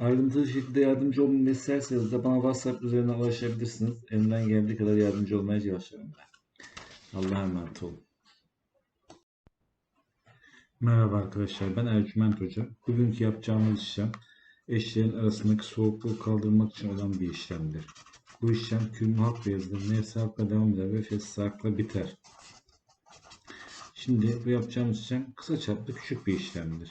Ayrıntılı şekilde yardımcı olmamı isterseniz de bana WhatsApp üzerinden ulaşabilirsiniz. Elimden geldiği kadar yardımcı olmaya çalışıyorum ben. Allah'a emanet olun. Merhaba arkadaşlar, ben Ercüment Hoca. Bugünkü yapacağımız işlem eşlerin arasındaki soğukluğu kaldırmak için olan bir işlemdir. Bu işlem kürmü hak ve yazılır, nefsi hakla devam eder ve fesli hakla biter. Şimdi bu yapacağımız işlem kısa çaplı küçük bir işlemdir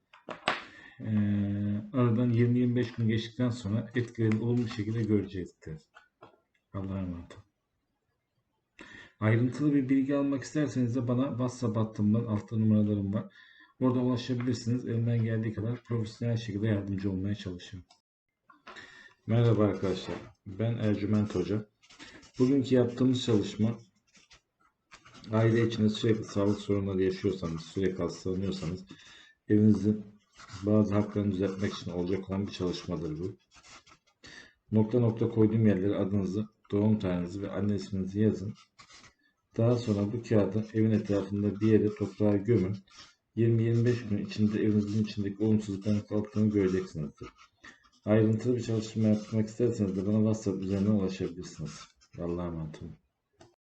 Ee, aradan 20-25 gün geçtikten sonra etkilerini olumlu şekilde görecektir. Allah'a emanet. Ayrıntılı bir bilgi almak isterseniz de bana WhatsApp hattımdan altta numaralarım var. Orada ulaşabilirsiniz. Elimden geldiği kadar profesyonel şekilde yardımcı olmaya çalışıyorum. Merhaba arkadaşlar. Ben Ercüment Hoca. Bugünkü yaptığımız çalışma aile içinde sürekli sağlık sorunları yaşıyorsanız, sürekli hastalanıyorsanız evinizin bazı haklarını düzeltmek için olacak olan bir çalışmadır bu. Nokta nokta koyduğum yerlere adınızı, doğum tarihinizi ve anne isminizi yazın. Daha sonra bu kağıdı evin etrafında bir yere toprağa gömün. 20-25 gün içinde evinizin içindeki olumsuzlukların kalktığını göreceksinizdir. Ayrıntılı bir çalışma yapmak isterseniz de bana WhatsApp üzerinden ulaşabilirsiniz. Allah'a emanet olun.